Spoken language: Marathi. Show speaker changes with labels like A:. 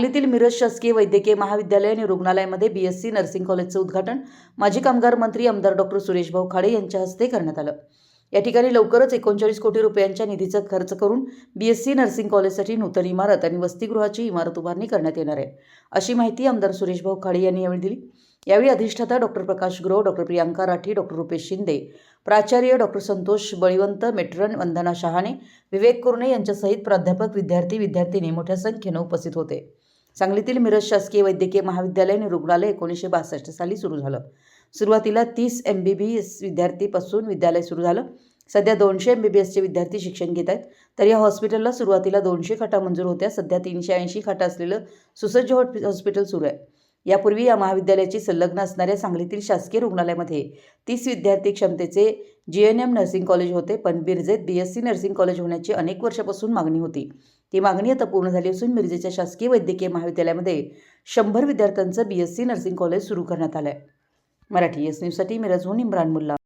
A: सांगलीतील मिरज शासकीय वैद्यकीय महाविद्यालय आणि रुग्णालयामध्ये बी एस सी नर्सिंग कॉलेजचं उद्घाटन माजी कामगार मंत्री आमदार डॉक्टर सुरेशभाऊ खाडे यांच्या हस्ते करण्यात आलं. या ठिकाणी लवकरच एकोणचाळीस कोटी रुपयांच्या निधीचा खर्च करून बी एस सी नर्सिंग कॉलेजसाठी नूतन इमारत आणि वसतिगृहाची इमारत उभारणी करण्यात येणार आहे अशी माहिती आमदार सुरेशभाऊ खाडे यांनी यावेळी दिली. यावेळी अधिष्ठाता doctor Prakash Gurav doctor Priyanka Rathi doctor Rupesh Shinde प्राचार्य डॉक्टर संतोष बळीवंत मेट्रन वंदना शहाणे विवेक कुर्णे यांच्यासहित प्राध्यापक विद्यार्थी विद्यार्थिनी मोठ्या संख्येनं उपस्थित होते. सांगलीतील मिरज शासकीय वैद्यकीय महाविद्यालय आणि रुग्णालय एकोणीसशे बासष्ट साली सुरू झालं. सुरुवातीला तीस एम बी बी एस विद्यार्थीपासून विद्यालय सुरू झालं. सध्या दोनशे एम बी बी एसचे विद्यार्थी शिक्षण घेत आहेत. तर या हॉस्पिटलला सुरुवातीला दोनशे खाटा मंजूर होत्या. सध्या तीनशे ऐंशी खाटा असलेलं सुसज्ज हॉस्पिटल सुरू आहे. यापूर्वी या महाविद्यालयाची संलग्न असणाऱ्या सांगलीतील शासकीय रुग्णालयामध्ये तीस विद्यार्थी क्षमतेचे G N M nursing college होते पण मिरजेत B S C nursing college होण्याची अनेक वर्षापासून मागणी होती. ती मागणी आता पूर्ण झाली असून मिरजेच्या शासकीय वैद्यकीय महाविद्यालयामध्ये शंभर विद्यार्थ्यांचं B S C nursing college सुरू करण्यात आलं आहे मराठी एस न्यूजसाठी मिरजहून इम्रान मुल्ला.